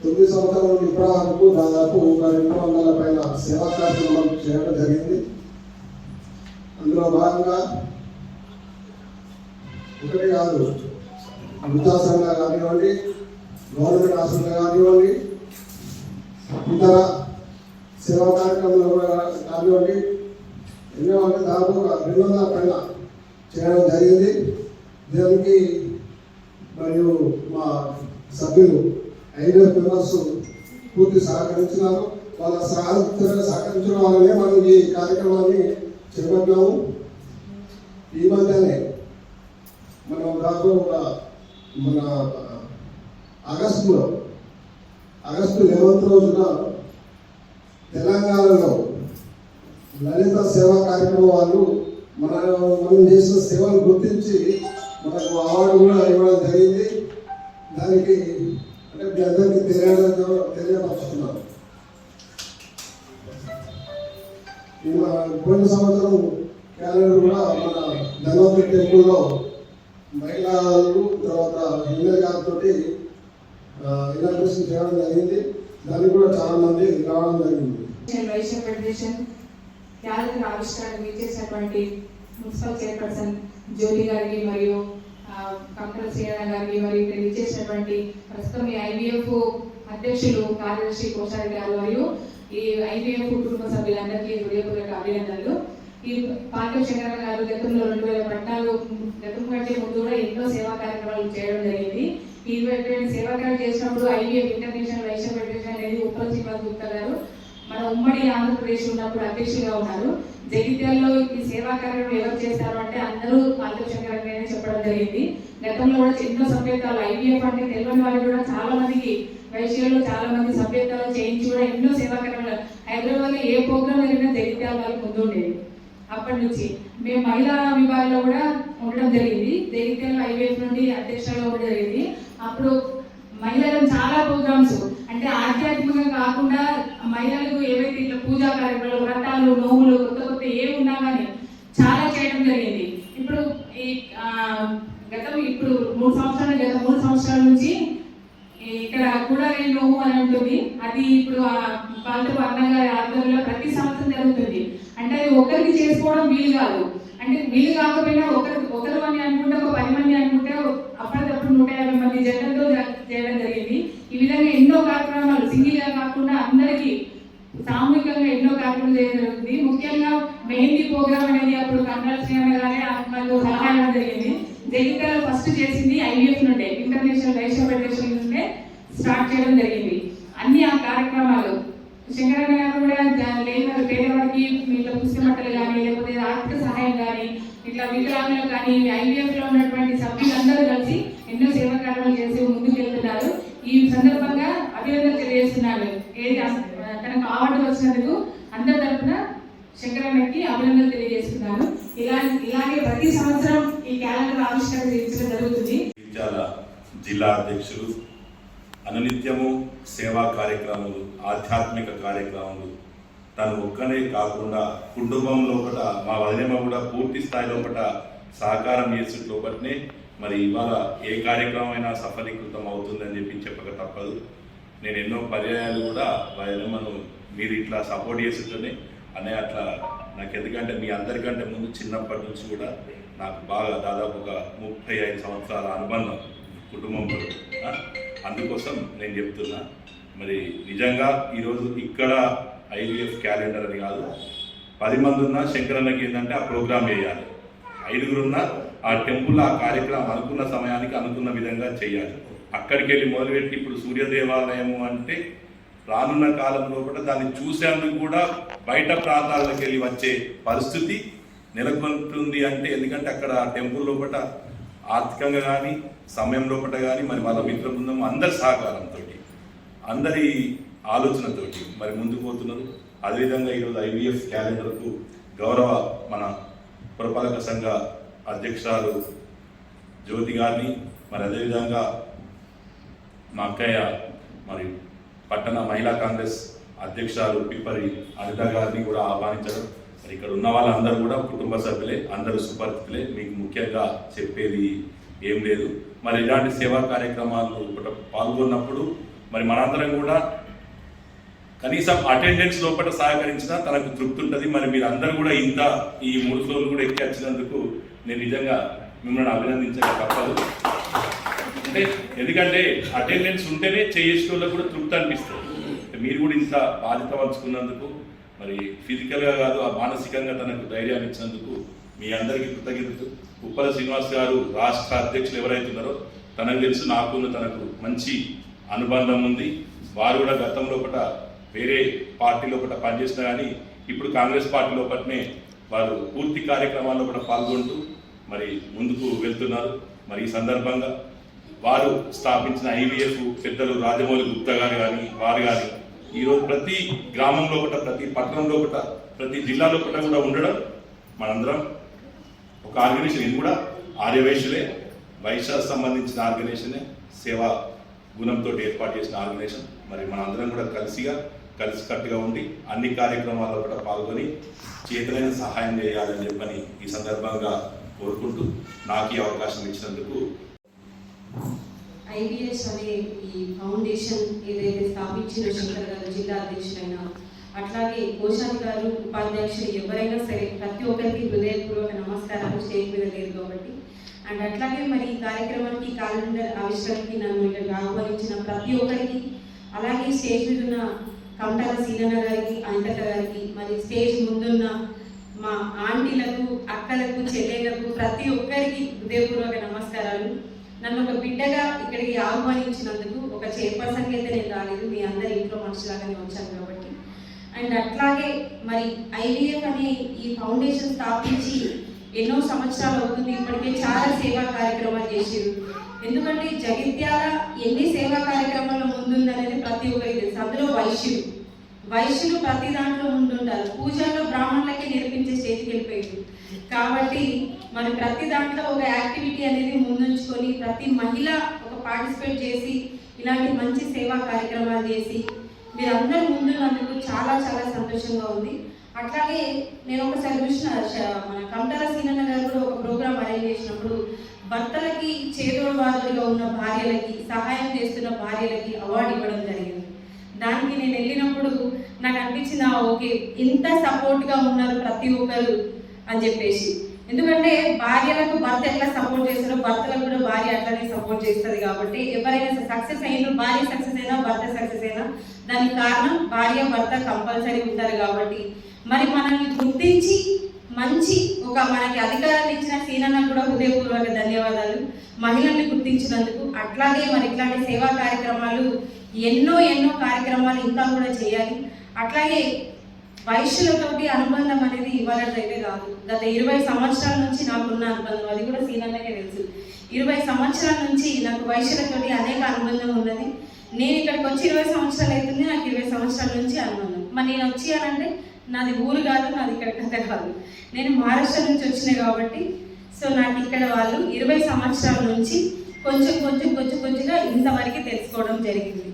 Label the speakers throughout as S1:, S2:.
S1: తొమ్మిది సంవత్సరాల నుండి ఇప్పటి వరకు దాదాపు ఒక రెండు వందల పైన సేవా కార్యక్రమాలు చేయడం జరిగింది. అందులో భాగంగా ఒకటి కాదు వృద్ధాశ్రమంగా కానివ్వండి గవర్నమెంట్ హాస్పిటల్ కానివ్వండి ఇతర సేవా కార్యక్రమాలు కానివ్వండి ఎన్నో అంటే దాదాపు ఒక రెండు వందల పైన చేయడం జరిగింది. దానికి మరియు మా సభ్యులు ఐదు పిల్లర్స్ పూర్తి సహకరించినారు వాళ్ళ సహకరించిన సహకరించడం వల్లనే మనం ఈ కార్యక్రమాన్ని చేపట్టాము ఈ మధ్యనే మనం దాదాపు మన ఆగస్టులో ఆగస్టు లెవెన్త్ రోజున తెలంగాణలో లలిత సేవా కార్యక్రమం వాళ్ళు మన మనం చేసిన సేవలు గుర్తించి మనకు అవార్డు కూడా ఇవ్వడం జరిగింది. దానికి మీ అందరికీ తెలియడం తెలియపరుచుతున్నాను ఈ మన పోయిన సంవత్సరం క్యాలెండర్ కూడా మన ధనవతి టెంపుల్లో మహిళలు తర్వాత ఎమ్మెల్యే గారితో ఇనాగ్రేషన్ చేయడం జరిగింది. దానికి కూడా చాలా మంది రావడం జరిగింది.
S2: వైశ్య ఫెడరేషన్ క్యాలెండర్ ఆవిష్కరణ చేసినటువంటి మున్సిపల్ చైర్పర్సన్ జ్యోతి గారికి మరియు కంపెనీ శ్రీనారాయణ గారికి మరియు ఇక్కడ ప్రస్తుతం ఈ ఐవీఎఫ్ అధ్యక్షులు కార్యదర్శి కోశారి గారు మరియు ఈ ఐవీఎఫ్ కుటుంబ సభ్యులందరికీ హృదయపూర్వక అభినందనలు. ఈ పార్టీ శంకర గారు గతంలో రెండు వేల పద్నాలుగు గతం కంటే ముందు కూడా ఎన్నో సేవా కార్యక్రమాలు చేయడం జరిగింది. ఈ సేవా కార్యక్రమాలు చేసినప్పుడు ఐవీఎఫ్ ఇంటర్నేషనల్ వైశ్య ఫెడరేషన్ అనేది ఉప్పల్ శ్రీనివాస్ గుప్తా గారు మన ఉమ్మడి ఆంధ్రప్రదేశ్ ఉన్నప్పుడు అధ్యక్షులుగా ఉన్నారు. జగిత్యాలలో ఈ సేవా కార్యక్రమం ఎవరు చేస్తారు అంటే అందరూ పాల్గొశంకరంగానే చెప్పడం జరిగింది. గతంలో కూడా ఎన్నో సభ్యత్వాలు ఐవీఎఫ్ అంటే తెలియని వాళ్ళు కూడా చాలా మందికి వైశ్యంలో చాలా మంది సభ్యత్వాలు చేయించి కూడా ఎన్నో సేవా కార్యక్రమాలు హైదరాబాద్లో ఏ ప్రోగ్రామ్ జరిగినా జగిత్యాల వాళ్ళు ముందు ఉండేది అప్పటి నుంచి మేము మహిళా విభాగంలో కూడా ఉండడం జరిగింది. జగిత్యాల ఐవీఎఫ్ నుండి అధ్యక్షులుగా కూడా జరిగింది. అప్పుడు మహిళలు చాలా ప్రోగ్రామ్స్ అంటే ఆధ్యాత్మికంగా కాకుండా మహిళలకు ఏవైతే ఇట్లా పూజా కార్యక్రమాలు వ్రతాలు నోములు కొత్త కొత్త ఏ ఉన్నా కానీ చాలా చేయడం జరిగింది. ఇప్పుడు ఈ గతం ఇప్పుడు మూడు సంవత్సరాల గత మూడు సంవత్సరాల నుంచి ఇక్కడ కూడా నోము అని ఉంటుంది. అది ఇప్పుడు ఆ పాలపు అన్నగారి ఆధ్వర్యంలో ప్రతి సంవత్సరం జరుగుతుంది. అంటే అది ఒకరికి చేసుకోవడం వీలు కాదు. అంటే వీలు కాకపోయినా ఒకరు ఒకరు అని అనుకుంటే ఒక పది మంది అనుకుంటే అప్పటికప్పుడు నూట యాభై మంది జనంతో జ- చేయడం జరిగింది ఈ విధంగా ఎన్నో కార్యక్రమాలు సింగిల్గా కాకుండా అందరికీ సామూహికంగా ఎన్నో కార్యక్రమాలు చేయడం జరుగుతుంది. ముఖ్యంగా మెహందీ ప్రోగ్రామ్ అనేది అప్పుడు కన్నడ శ్రీరణ సహాయం జరిగింది. జగిత్యాల ఫస్ట్ చేసింది ఐవీఎఫ్ నుండే ఇంటర్నేషనల్ వైశ్య ఫెడరేషన్ నుండే స్టార్ట్ చేయడం జరిగింది. అన్ని ఆ కార్యక్రమాలు. శంకరన్న గారు కూడా దా- లేని పేదవాడికి ఇట్లా పుస్తకమట్టలు కానీ లేకపోతే ఆర్థిక సహాయం కానీ ఇట్లా వికలాంగులు కానీ ఐవీఎఫ్లో ఉన్నటువంటి సభ్యులందరూ కలిసి ఎన్నో సేవా కార్యక్రమాలు చేసి ముందుకు వెళ్తున్నారు ఈ సందర్భంగా అభినందనలు తెలియజేస్తున్నాను. ఏది అసలు తనకు అవార్డు వచ్చినందుకు అందరి తరఫున శంకరన్నకి అభినందనలు తెలియజేస్తున్నాను ఇలా ఇలాగే ప్రతి సంవత్సరం ఈ క్యాలెండర్ ఆవిష్కరణ చేయించడం జరుగుతుంది.
S3: జిల్లా అధ్యక్షులు అనునిత్యము సేవా కార్యక్రమాలు ఆధ్యాత్మిక కార్యక్రమాలు తను ఒక్కనే కాకుండా కుటుంబం లోపల మా వదిలేమ కూడా పూర్తి స్థాయి లోపల సహకారం చేసే లోపలనే మరి ఇవాళ ఏ కార్యక్రమం అయినా సఫలీకృతం అవుతుందని చెప్పి చెప్పక తప్పదు. నేను ఎన్నో పర్యాయాలు కూడా వదిలేమను మీరు ఇట్లా సపోర్ట్ చేస్తుంటేనే అనే అట్లా నాకు ఎందుకంటే మీ అందరికంటే ముందు చిన్నప్పటి నుంచి కూడా నాకు బాగా దాదాపు ఒక ముప్పై ఐదు సంవత్సరాల అనుబంధం కుటుంబంతో. అందుకోసం నేను చెప్తున్నా మరి నిజంగా ఈరోజు ఇక్కడ ఐవీఎఫ్ క్యాలెండర్ అని కాదు పది మంది ఉన్న శంకరన్నకి ఏంటంటే ఆ ప్రోగ్రామ్ వేయాలి ఐదుగురున్న ఆ టెంపుల్ ఆ కార్యక్రమం అనుకున్న సమయానికి అనుకున్న విధంగా చేయాలి. అక్కడికి వెళ్ళి మొదలుపెట్టి ఇప్పుడు సూర్య దేవాలయము అంటే రానున్న కాలంలో కూడా దాన్ని చూసేందుకు కూడా బయట ప్రాంతాలకు వెళ్ళి వచ్చే పరిస్థితి నెలకొంటుంది అంటే ఎందుకంటే అక్కడ టెంపుల్ లోపల ఆర్థికంగా కానీ సమయం లోపల కానీ మరి వాళ్ళ మిత్ర బృందం అందరి సహకారంతో అందరి ఆలోచనతోటి మరి ముందుకు పోతున్నారు అదేవిధంగా ఈరోజు ఐవీఎఫ్ క్యాలెండర్కు గౌరవ మన పురపాలక సంఘ అధ్యక్షురాలు జ్యోతి గారిని మరి అదేవిధంగా మా అక్కయ్య మరి పట్టణ మహిళా కాంగ్రెస్ అధ్యక్షురాలు పిప్పరి అనిత గారిని కూడా ఆహ్వానించడం. మరి ఇక్కడ ఉన్న వాళ్ళందరూ కూడా కుటుంబ సభ్యులే అందరూ సుపరిచితులే. మీకు ముఖ్యంగా చెప్పేది ఏం లేదు. మరి ఇలాంటి సేవా కార్యక్రమాలు పాల్గొన్నప్పుడు మరి మనందరం కూడా కనీసం అటెండెన్స్ లోపల సహకరించినా తనకు తృప్తి ఉంటుంది. మరి మీరు అందరూ కూడా ఇంత ఈ మూడు ఫ్లోర్లు కూడా ఎక్కి వచ్చినందుకు నేను నిజంగా మిమ్మల్ని అభినందించక తప్పదు. అంటే ఎందుకంటే అటెండెన్స్ ఉంటేనే చేసే కూడా తృప్తి అనిపిస్తుంది. మీరు కూడా ఇంత బాధ్యత పంచుకున్నందుకు మరి ఫిజికల్గా కాదు ఆ మానసికంగా తనకు ధైర్యాన్ని ఇచ్చినందుకు మీ అందరికీ కృతజ్ఞతలు. ఉప్పల శ్రీనివాస్ గారు రాష్ట్ర అధ్యక్షులు ఎవరైతే ఉన్నారో తనకు తెలుసు నాకు తనకు మంచి అనుబంధం ఉంది. వారు కూడా గతంలో ఒకట వేరే పార్టీలో ఒకట పనిచేసినా కానీ ఇప్పుడు కాంగ్రెస్ పార్టీలో ఒకటనే వారు పూర్తి కార్యక్రమాల్లో కూడా పాల్గొంటూ మరి ముందుకు వెళ్తున్నారు. మరి ఈ సందర్భంగా వారు స్థాపించిన ఐవీఎఫ్ పెద్దలు రాజమౌళి గుప్తా గారు కానీ వారు కానీ ఈరోజు ప్రతి గ్రామంలో ఒకట ప్రతి పట్టణంలో ఒకట ప్రతి జిల్లాలో ఒకట కూడా ఉండడం మనందరం ఒక ఆర్గనైజేషన్. ఇది కూడా ఆర్యవేశులే వైశ్య సంబంధించిన ఆర్గనైజేషనే సేవా గుణంతో ఏర్పాటు చేసిన ఆర్గనైజేషన్. మరి మనందరం కూడా కలిసిగా కలిసికట్టుగా ఉండి అన్ని కార్యక్రమాల్లో కూడా పాల్గొని చేతులైన సహాయం చేయాలని చెప్పని ఈ సందర్భంగా కోరుకుంటూ నాకు ఈ అవకాశం ఇచ్చినందుకు
S4: ఐబిఎస్ అనే ఈ ఫౌండేషన్ ఏదైతే స్థాపించిన శంకర్ గారు జిల్లా అధ్యక్షులైన అట్లాగే కోశాధికారులు ఉపాధ్యక్షులు ఎవరైనా సరే ప్రతి ఒక్కరికి హృదయపూర్వక నమస్కారాలు స్టేజ్ మీద లేదు కాబట్టి. అండ్ అట్లాగే మరి ఈ కార్యక్రమానికి క్యాలెండర్ ఆవిష్కరణకి నన్ను ఇక్కడ ఆహ్వానించిన ప్రతి ఒక్కరికి అలాగే స్టేజ్ మీద ఉన్న కమటాల సీనన్న గారికి అనితక్క గారికి మరి స్టేజ్ ముందున్న మా ఆంటీలకు అక్కలకు చెల్లెలకు ప్రతి ఒక్కరికి హృదయపూర్వక నమస్కారాలు. నన్ను ఒక బిడ్డగా ఇక్కడికి ఆహ్వానించినందుకు ఒక చైర్పర్సన్కి అయితే నేను రాలేదు. మీ అందరి ఇంట్లో మనుషులాగానే వచ్చాను కాబట్టి. అండ్ అట్లాగే మరి ఐవీఎఫ్ అనే ఈ ఫౌండేషన్ స్థాపించి ఎన్నో సంవత్సరాలు అవుతుంది. ఇప్పటికే చాలా సేవా కార్యక్రమాలు చేసారు ఎందుకంటే జగిత్యాల ఎన్ని సేవా కార్యక్రమాల్లో ముందుందనేది ప్రతి ఒక్కరికి తెలుసు. అందులో వైశ్యులు. వైశ్యులు ప్రతి దాంట్లో ముందుంటారు. పూజల్లో బ్రాహ్మణులకే నేర్పించే స్టేజ్కి కాబట్టి మరి ప్రతి దాంట్లో ఒక యాక్టివిటీ అనేది ముందుంచుకొని ప్రతి మహిళ ఒక పార్టిసిపేట్ చేసి ఇలాంటి మంచి సేవా కార్యక్రమాలు చేసి మీరందరూ ముందున్నందుకు చాలా చాలా సంతోషంగా ఉంది. అట్లాగే నేను ఒకసారి చూసిన మన కమటల సీనన్న గారు కూడా ఒక ప్రోగ్రామ్ అరేంజ్ చేసినప్పుడు భర్తలకి చేదోడువాదులుగా ఉన్న భార్యలకి సహాయం చేస్తున్న భార్యలకి అవార్డు ఇవ్వడం జరిగింది. దానికి నేను వెళ్ళినప్పుడు నాకు అనిపించిన ఓకే ఇంత సపోర్ట్గా ఉన్నారు ప్రతి ఒక్కరు. అని చెప్పేసి. ఎందుకంటే భార్యలకు భర్త ఎట్లా సపోర్ట్ చేస్తారో భర్తలకు కూడా భార్య అట్లానే సపోర్ట్ చేస్తుంది కాబట్టి ఎవరైనా సక్సెస్ అయినా భార్య సక్సెస్ అయినా భర్త సక్సెస్ అయినా దానికి కారణం భార్య భర్త కంపల్సరీ ఉంటారు కాబట్టి. మరి మనల్ని గుర్తించి మంచి ఒక మనకి అధికారాన్ని ఇచ్చిన సీనన్న కూడా హృదయపూర్వక ధన్యవాదాలు. మహిళల్ని గుర్తించినందుకు అట్లాగే మరి ఇట్లాంటి సేవా కార్యక్రమాలు ఎన్నో ఎన్నో కార్యక్రమాలు ఇంకా కూడా చేయాలి. అట్లాగే వైశ్యులతోటి అనుబంధం అనేది ఇవ్వాలంటే కాదు. గత ఇరవై సంవత్సరాల నుంచి నాకున్న అనుబంధం అది కూడా సీనన్నకే తెలుసు. ఇరవై సంవత్సరాల నుంచి నాకు వైశ్యులతోటి అనేక అనుబంధం ఉన్నది. నేను ఇక్కడికి వచ్చి ఇరవై సంవత్సరాలు అవుతుంది నాకు ఇరవై సంవత్సరాల నుంచి అనుబంధం. మరి నేను వచ్చి అంటే నాది ఊరు కాదు నాది ఇక్కడ కథ కాదు. నేను మహారాష్ట్ర నుంచి వచ్చిన కాబట్టి సో నాకు ఇక్కడ వాళ్ళు ఇరవై సంవత్సరాల నుంచి కొంచెం కొంచెం కొంచెం కొంచెంగా ఇంతవరకు తెలుసుకోవడం జరిగింది.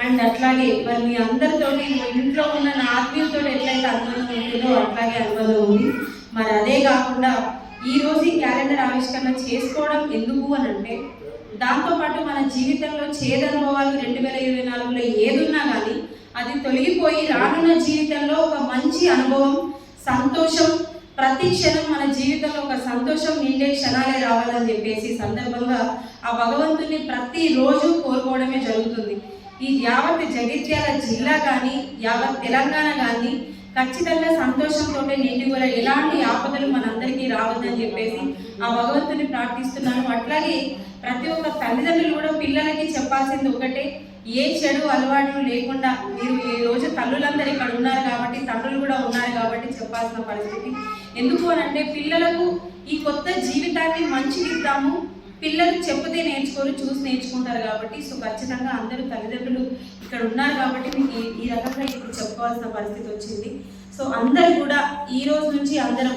S4: అండ్ అట్లాగే మరి మీ అందరితో ఇంట్లో ఉన్న నా ఆత్మీయులతో ఎట్లయితే అనుబంధం ఉంటుందో అట్లాగే అనుబంధం ఉంది మరి అదే కాకుండా ఈ రోజు ఈ క్యాలెండర్ ఆవిష్కరణ చేసుకోవడం ఎందుకు అని అంటే దాంతోపాటు మన జీవితంలో చేదనుభవాలు రెండు వేల ఇరవై నాలుగులో ఏదున్నా కానీ అది తొలగిపోయి రానున్న జీవితంలో ఒక మంచి అనుభవం సంతోషం ప్రతి క్షణం మన జీవితంలో ఒక సంతోషం నిండే క్షణాలే రావాలని చెప్పేసి సందర్భంగా ఆ భగవంతుని ప్రతిరోజు కోరుకోవడమే ఈ యావత్ జగిత్యాల జిల్లా కానీ యావత్ తెలంగాణ కానీ ఖచ్చితంగా సంతోషంతో నిండి కూడా ఎలాంటి ఆపదలు మనందరికీ రావద్దని చెప్పేసి ఆ భగవంతుని ప్రార్థిస్తున్నాను. అట్లాగే ప్రతి ఒక్క తల్లిదండ్రులు కూడా పిల్లలకి చెప్పాల్సింది ఒకటే ఏ చెడు అలవాట్లు లేకుండా మీరు ఈ రోజు తల్లులందరూ ఇక్కడ ఉన్నారు కాబట్టి తండ్రులు కూడా ఉన్నారు కాబట్టి చెప్పాల్సిన పరిస్థితి. ఎందుకు అని అంటే పిల్లలకు ఈ కొత్త జీవితాన్ని మంచిదిద్దాము పిల్లలు చెప్పితే నేర్చుకోరు చూసి నేర్చుకుంటారు కాబట్టి సో ఖచ్చితంగా అందరూ తల్లిదండ్రులు ఇక్కడ ఉన్నారు కాబట్టి మీకు ఈ- రకంగా ఇప్పుడు చెప్పుకోవాల్సిన పరిస్థితి వచ్చింది. సో అందరూ కూడా ఈ రోజు నుంచి అందరం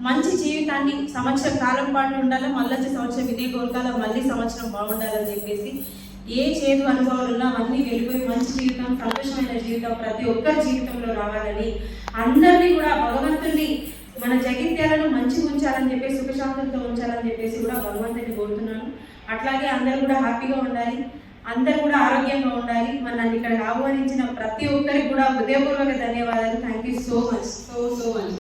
S4: మంచి జీవితాన్ని సంవత్సరం కాలం పాటు ఉండాలి మళ్ళీ వచ్చే సంవత్సరం ఇదే కోరుకాల మళ్ళీ సంవత్సరం బాగుండాలని చెప్పేసి ఏ చేదు అనుభవాలు ఉన్నా అవన్నీ వెళ్ళిపోయి మంచి జీవితం సంతోషమైన జీవితం ప్రతి ఒక్కరి జీవితంలో రావాలని అందరినీ కూడా భగవంతుని మన జగిత్యాలను మంచిగా ఉంచాలని చెప్పేసి సుఖశాంతులతో ఉంచాలని చెప్పేసి కూడా భగవంతుని కోరుతున్నాను. అట్లాగే అందరూ కూడా హ్యాపీగా ఉండాలి. అందరూ కూడా ఆరోగ్యంగా ఉండాలి. మన ఇక్కడ ఆహ్వానించిన ప్రతి ఒక్కరికి కూడా హృదయపూర్వక ధన్యవాదాలు. Thank you so much so so much